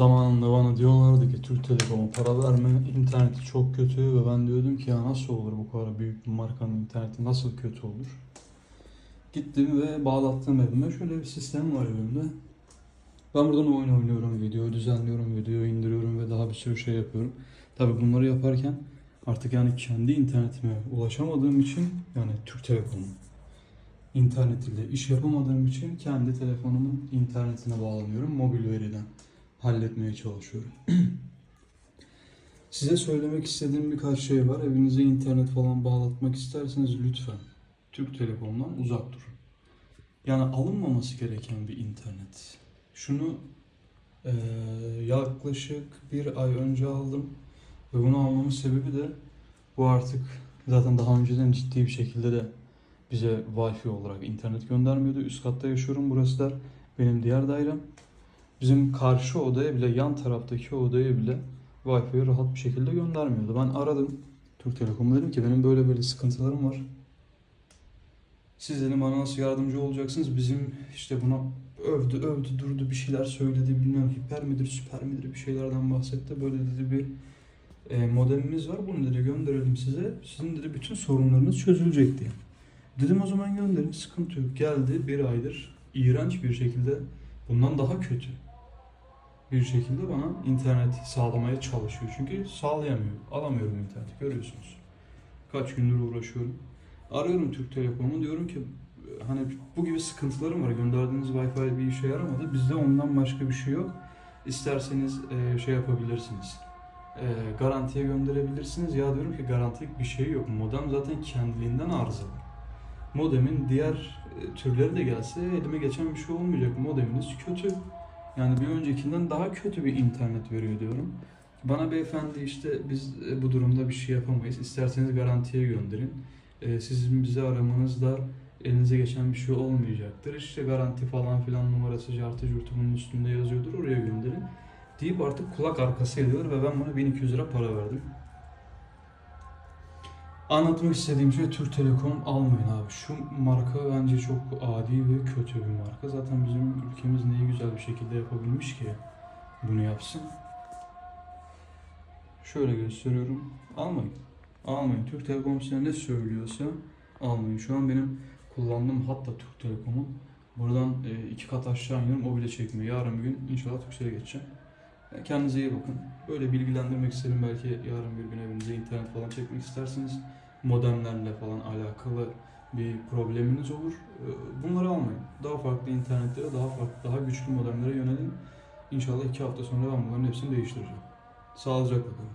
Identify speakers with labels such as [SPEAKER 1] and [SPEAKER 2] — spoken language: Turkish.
[SPEAKER 1] Zamanında bana diyorlardı ki Türk Telekom'a para verme, interneti çok kötü ve ben diyordum ki ya nasıl olur bu kadar büyük bir markanın interneti nasıl kötü olur? Gittim ve bağlattım evime. Şöyle bir sistem var evimde. Ben buradan oyun oynuyorum, video düzenliyorum, video indiriyorum ve daha bir sürü şey yapıyorum. Tabii bunları yaparken artık yani kendi internetime ulaşamadığım için yani Türk Telekom'un internetiyle iş yapamadığım için kendi telefonumun internetine bağlanıyorum mobil veriden halletmeye çalışıyorum. Size söylemek istediğim birkaç şey var. Evinize internet falan bağlatmak isterseniz lütfen Türk Telekom'dan uzak durun. Yani alınmaması gereken bir internet. Şunu eee, yaklaşık bir ay önce aldım ve bunu almamın sebebi de bu artık zaten daha önceden ciddi bir şekilde de bize Wi-Fi olarak internet göndermiyordu. Üst katta yaşıyorum. Burası da benim diğer dairem. Bizim karşı odaya bile, yan taraftaki odaya bile Wi-Fi'yi rahat bir şekilde göndermiyordu. Ben aradım Türk Telekom'a dedim ki benim böyle böyle sıkıntılarım var. Siz dedim bana nasıl yardımcı olacaksınız? Bizim işte buna övdü övdü durdu bir şeyler söyledi bilmem hiper midir süper midir bir şeylerden bahsetti. Böyle dedi bir e, modemimiz var bunu dedi gönderelim size. Sizin dedi bütün sorunlarınız çözülecek diye. Dedim o zaman gönderin sıkıntı yok. Geldi bir aydır iğrenç bir şekilde bundan daha kötü bir şekilde bana internet sağlamaya çalışıyor. Çünkü sağlayamıyor. Alamıyorum interneti görüyorsunuz. Kaç gündür uğraşıyorum. Arıyorum Türk Telekom'u diyorum ki hani bu gibi sıkıntılarım var. Gönderdiğiniz Wi-Fi bir işe yaramadı. Bizde ondan başka bir şey yok. İsterseniz e, şey yapabilirsiniz. E, garantiye gönderebilirsiniz. Ya diyorum ki garantilik bir şey yok. Modem zaten kendiliğinden arızalı. Modemin diğer e, türleri de gelse elime geçen bir şey olmayacak. Modeminiz kötü. Yani bir öncekinden daha kötü bir internet veriyor diyorum. Bana beyefendi işte biz e, bu durumda bir şey yapamayız. İsterseniz garantiye gönderin. E, sizin bizi aramanızda elinize geçen bir şey olmayacaktır. İşte garanti falan filan numarası cartı curtu üstünde yazıyordur oraya gönderin. Deyip artık kulak arkası ediyor ve ben buna 1200 lira para verdim. Anlatmak istediğim şey Türk Telekom almayın abi. Şu marka bence çok adi ve kötü bir marka. Zaten bizim ülkemiz neyi güzel bir şekilde yapabilmiş ki bunu yapsın. Şöyle gösteriyorum. Almayın. Almayın. Türk Telekom size ne söylüyorsa almayın. Şu an benim kullandığım hatta Türk Telekom'un buradan e, iki kat aşağı iniyorum. O bile çekmiyor. Yarın bir gün inşallah Türkcell'e geçeceğim. E, Kendinize iyi bakın. Böyle bilgilendirmek istedim. Belki yarın bir gün evinize internet falan çekmek isterseniz modemlerle falan alakalı bir probleminiz olur. E, Bunları almayın. Daha farklı internetlere, daha farklı, daha güçlü modemlere yönelin. İnşallah iki hafta sonra ben bunların hepsini değiştireceğim. Sağlıcakla kalın.